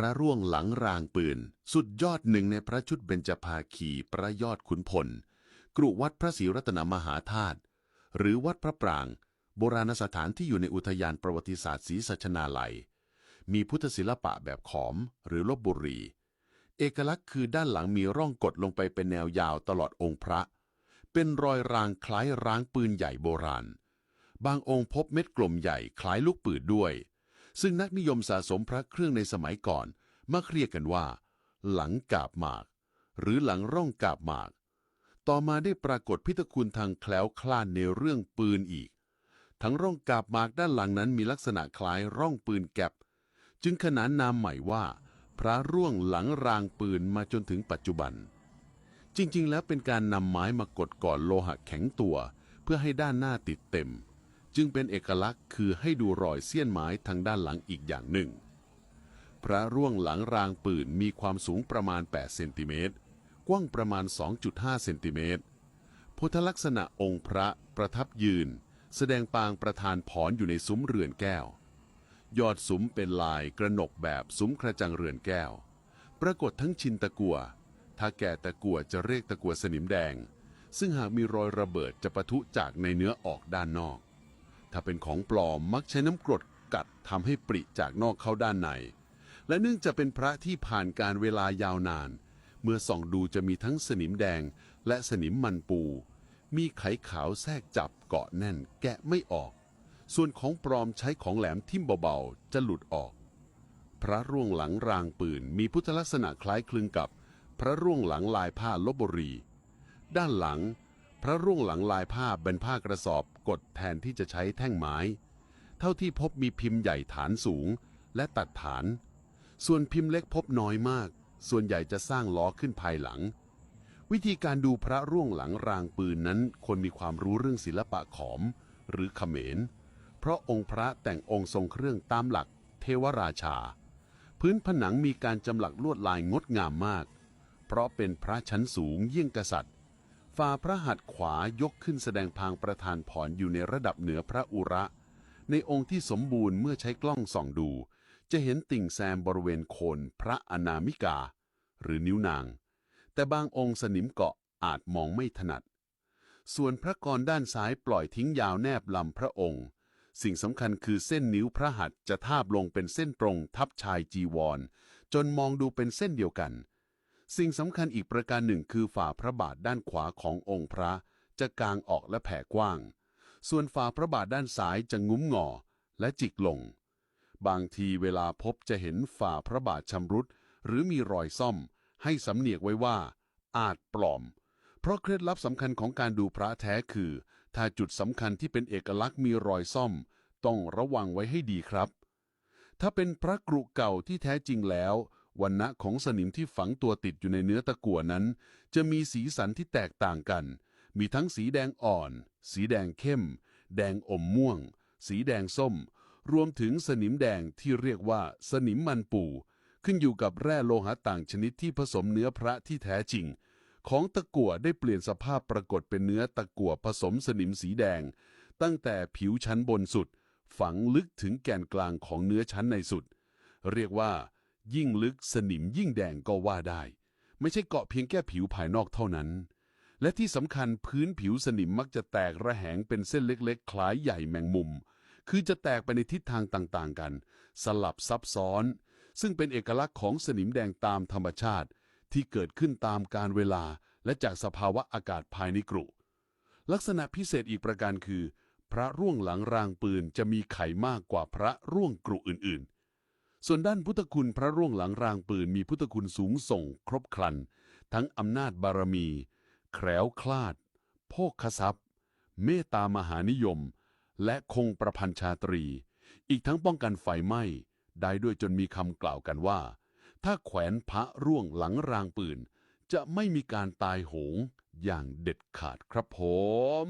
พระร่วงหลังรางปืน สุดยอดหนึ่งในพระชุดเบญจภาคีพระยอดขุนพล กรุวัดพระศรีรัตนมหาธาตุหรือวัดพระปราง โบราณสถานที่อยู่ในอุทยานประวัติศาสตร์ศรีสัชนาลัย มีพุทธศิลปะแบบขอมหรือลบบุรี เอกลักษณ์คือด้านหลังมีร่องกดลงไปเป็นแนวยาวตลอดองค์พระ เป็นรอยรางคล้ายร้างปืนใหญ่โบราณ บางองค์พบเม็ดกลมใหญ่คล้ายลูกปืนด้วย ซึ่งนักนิยมสะสมพระเครื่องในสมัยก่อน มักเรียกกันว่า หลังกาบหมาก หรือหลังร่องกาบหมาก ต่อมาได้ปรากฏพิทคุณทางแคล้วคลาดในเรื่องปืนอีก ทั้งร่องกาบหมากด้านหลังนั้นมีลักษณะคล้ายร่องปืนแก็บ จึงขนานนามใหม่ว่า พระร่วงหลังรางปืนมาจนถึงปัจจุบัน จริงๆ แล้วเป็นการนำไม้มากดก่อนโลหะแข็งตัว เพื่อให้ด้านหน้าติดเต็ม จึงเป็นเอกลักษณ์คือให้ดูรอยเสี้ยนไม้ทางด้านหลังอีกอย่างหนึ่ง พระร่วงหลังรางปืนมีความสูงประมาณ 8 เซนติเมตร กว้างประมาณ 2.5 เซนติเมตร พุทธลักษณะองค์พระประทับยืน แสดงปางประธานผอนอยู่ในซุ้มเรือนแก้ว ยอดซุ้มเป็นลายกระหนกแบบซุ้มกระจังเรือนแก้ว ปรากฏทั้งชินตะกัว ถ้าแก่ตะกัวจะเรียกตะกัวสนิมแดง ซึ่งหากมีรอยระเบิดจะปะทุจากในเนื้อออกด้านนอก ถ้าเป็นของปลอมมักใช้น้ำกรดกัดทำให้ปริจากนอกเข้าด้านใน และเนื่องจากเป็นพระที่ผ่านการเวลายาวนาน เมื่อส่องดูจะมีทั้งสนิมแดงและสนิมมันปู มีไขขาวแทรกจับเกาะแน่นแกะไม่ออก ส่วนของปลอมใช้ของแหลมทิ่มเบาๆ จะหลุดออก พระร่วงหลังรางปืนมีพุทธลักษณะคล้ายคลึงกับ พระร่วงหลังลายผ้าลบบุรี ด้านหลัง ระร่วงหลังลายผ้าเป็นผ้ากระสอบกดแทนที่จะใช้แท่งไม้ เท่าที่พบมีพิมพ์ใหญ่ฐานสูงและตัดฐาน ส่วนพิมพ์เล็กพบน้อยมาก ส่วนใหญ่จะสร้างล้อขึ้นภายหลัง วิธีการดูพระร่วงหลังรางปืนนั้นคนมีความรู้เรื่องศิลปะขอม หรือเขมร เพราะองค์พระแต่งองค์ทรงเครื่องตามหลัก เทวราชา พื้นผนังมีการจำหลักลวดลายงดงามมาก เพราะเป็นพระชั้นสูงเยี่ยงกษัตริย์ ฝ่าพระหัตถ์ขวายกขึ้นแสดงพางประธานพรอยู่ในระดับเหนือพระอุระ ในองค์ที่สมบูรณ์เมื่อใช้กล้องส่องดู จะเห็นติ่งแซมบริเวณโคนพระอนามิกา หรือนิ้วนาง แต่บางองค์สนิมเกาะอาจมองไม่ถนัด ส่วนพระกรด้านซ้ายปล่อยทิ้งยาวแนบลำพระองค์ สิ่งสำคัญคือเส้นนิ้วพระหัตถ์จะทาบลงเป็นเส้นตรงทับชายจีวร จนมองดูเป็นเส้นเดียวกัน สิ่งสำคัญอีกประการหนึ่งคือฝ่าพระบาทด้านขวาขององค์พระจะกางออกและแผ่กว้าง ส่วนฝ่าพระบาทด้านซ้ายจะงุ้มงอและจิกลง บางทีเวลาพบจะเห็นฝ่าพระบาทชำรุด หรือมีรอยซ่อม ให้สำเนียกไว้ว่า อาจปลอม เพราะเคล็ดลับสำคัญของการดูพระแท้คือ ถ้าจุดสำคัญที่เป็นเอกลักษณ์มีรอยซ่อม ต้องระวังไว้ให้ดีครับ ถ้าเป็นพระกรุเก่าที่แท้จริงแล้ว วันณะของสนิมที่ฝังตัวติดอยู่ในเนื้อตะกั่วนั้น จะมีสีสันที่แตกต่างกัน มีทั้งสีแดงอ่อน สีแดงเข้ม แดงอมม่วง สีแดงส้ม รวมถึงสนิมแดงที่เรียกว่าสนิมมันปู ขึ้นอยู่กับแร่โลหะต่างชนิดที่ผสมเนื้อพระที่แท้จริง ของตะกั่วได้เปลี่ยนสภาพปรากฏเป็นเนื้อตะกั่วผสมสนิมสีแดง ตั้งแต่ผิวชั้นบนสุด ฝังลึกถึงแกนกลางของเนื้อชั้นในสุด เรียกว่า ยิ่งลึกสนิมยิ่งแดงก็ว่าได้ ไม่ใช่เกาะเพียงแค่ผิวภายนอกเท่านั้น และที่สำคัญพื้นผิวสนิมมักจะแตกระแหงเป็นเส้นเล็กๆ คล้ายใหญ่แมงมุม คือจะแตกไปในทิศทางต่างๆกัน สลับซับซ้อน ซึ่งเป็นเอกลักษณ์ของสนิมแดงตามธรรมชาติ ที่เกิดขึ้นตามการเวลา และจากสภาวะอากาศภายในกรุลักษณะพิเศษอีกประการคือ พระร่วงหลังรางปืนจะมีไขมากกว่าพระร่วงกรุอื่นๆ ส่วนด้านพุทธคุณพระร่วงหลังรางปืนมีพุทธคุณสูงส่งครบครัน ทั้งอำนาจบารมี แคล้วคลาดโภคทรัพย์ เมตตามหานิยม และคงประพันชาตรี อีกทั้งป้องกันไฟไหม้ ได้ด้วยจนมีคำกล่าวกันว่า ถ้าแขวนพระร่วงหลังรางปืน จะไม่มีการตายโหงอย่างเด็ดขาดครับผม